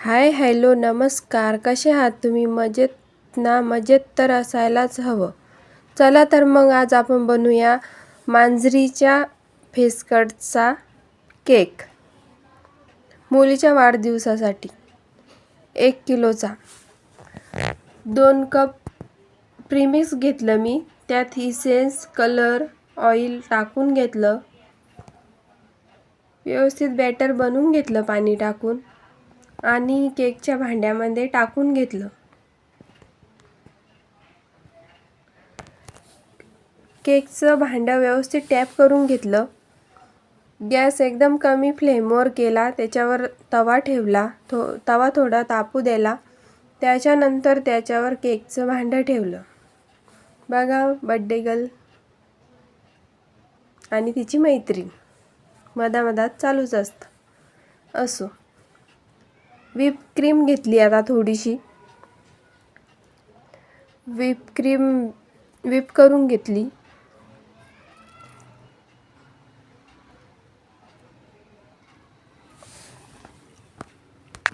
Hi hello नमस्कार. कसे आहात तुम्ही? मजेत ना? मजेत तर असायलाच हवं. चला तर मग आज आपण बनवूया मांजरीच्या फेसकटचा केक. मुलीच्या वाढदिवसासाठी. एक किलोचा. दोन कप प्रीमिक्स घेतलं मी. त्यात इसेन्स कलर ऑइल टाकून घेतलं. व्यवस्थित बॅटर बनवून घेतलं पाणी टाकून. आणि केकच्या भांड्यामध्ये टाकून घेतलं. केकचं भांडं व्यवस्थित टॅप करून घेतलं. गॅस एकदम कमी फ्लेमवर केला त्याच्यावर तवा ठेवला थो तवा थोडा तापू द्यायला त्याच्यानंतर त्याच्यावर केकचं भांडं ठेवलं. बघा बड्डे गर्ल आणि तिची मैत्रीण. मधामधात चालूच असतं. असो. व्हिप क्रीम घेतली आता थोडीशी. व्हिप क्रीम व्हिप करून घेतली.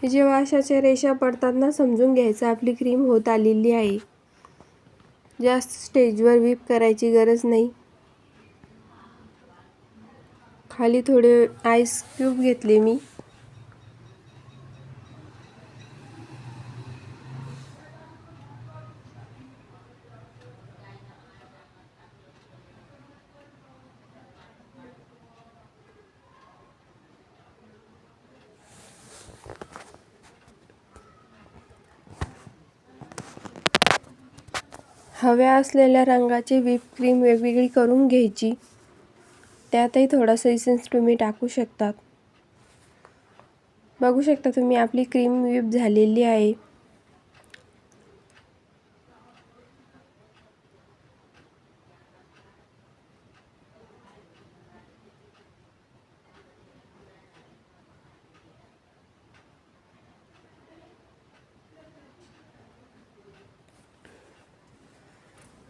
जेव्हा अशाच्या रेषा पडतात ना समजून घ्यायचं आपली क्रीम होत आलेली आहे. जास्त स्टेजवर व्हिप करायची गरज नाही. खाली थोडे आईस क्यूब घेतले मी. हव्या असलेल्या रंगाची व्हिप क्रीम वेगवेगळी करून घ्यायची. त्यातही थोडासा इसेन्स तुम्ही टाकू शकतात. बघू शकता तुम्ही आपली क्रीम व्हिप झालेली आहे.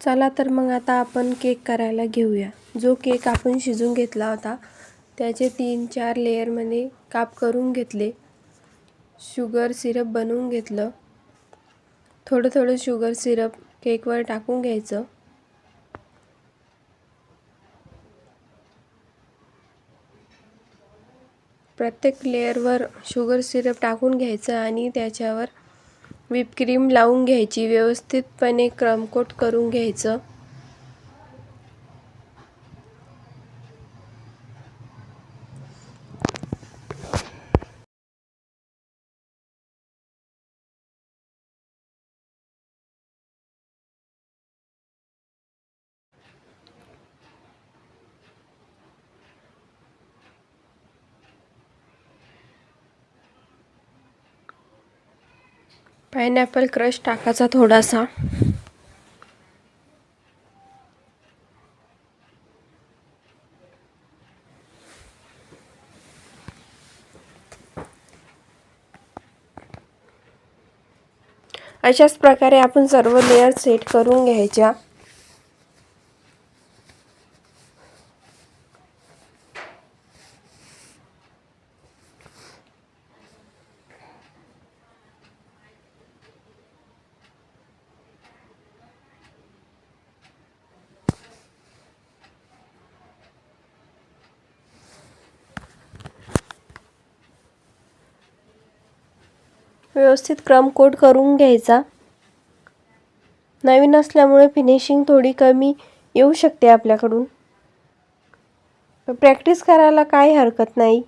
चला तर मग आता आपण केक करायला घेऊया. जो केक आपण शिजून घेतला होता त्याचे तीन चार लेअरमध्ये काप करून घेतले. शुगर सिरप बनवून घेतलं. थोडं थोडं शुगर सिरप केकवर टाकून घ्यायचं. प्रत्येक लेअरवर शुगर सिरप टाकून घ्यायचं आणि त्याच्यावर व्हिपक्रीम लावून घ्यायची व्यवस्थितपणे क्रमकोट करून घ्यायचं. पायनॅपल क्रश टाकायचा थोडासा. अशाच प्रकारे आपण सर्व लेअर सेट करून घ्यायच्या. व्यवस्थित क्रम कोट करून घ्यायचा. नवीन असल्यामुळे फिनिशिंग थोडी कमी येऊ शकते आपल्याकडून. प्रॅक्टिस करायला काही हरकत नाही.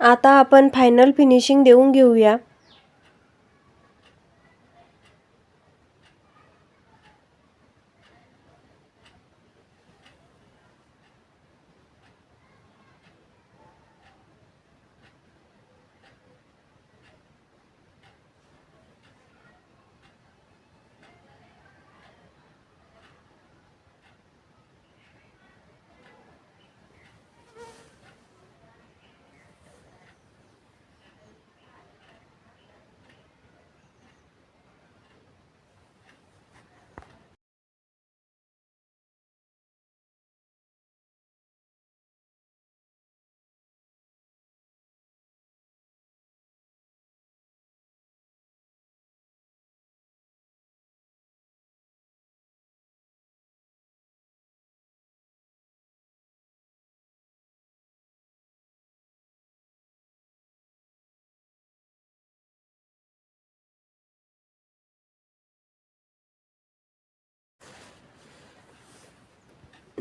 आता आपण फायनल फिनिशिंग देऊन घेऊया.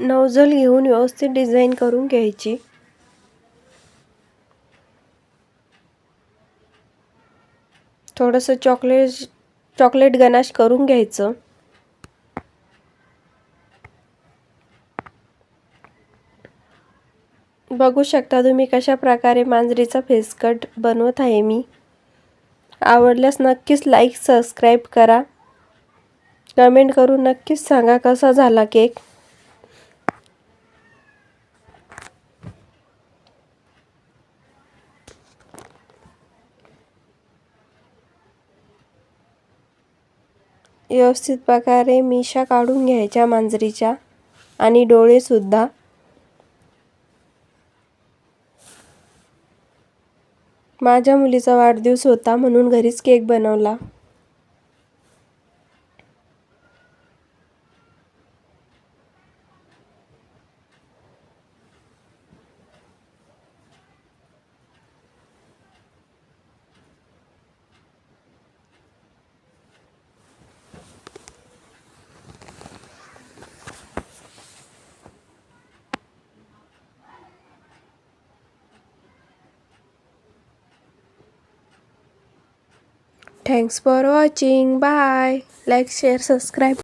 नवजल घेऊन व्यवस्थित डिझाईन करून घ्यायची. थोडंसं चॉकलेट चॉकलेट गनाश करून घ्यायचं. बघू शकता तुम्ही कशा प्रकारे मांजरीचा फेसकट बनवत आहे मी. आवडल्यास नक्कीच लाईक सबस्क्राईब करा. कमेंट करून नक्कीच सांगा कसा झाला केक व्यवस्थित प्रकारे मिशा काढून घ्यायच्या मांजरीच्या आणि डोळेसुद्धा माझ्या मुलीचा वाढदिवस होता म्हणून घरीच केक बनवला. Thanks for watching. Bye. Like, share, subscribe.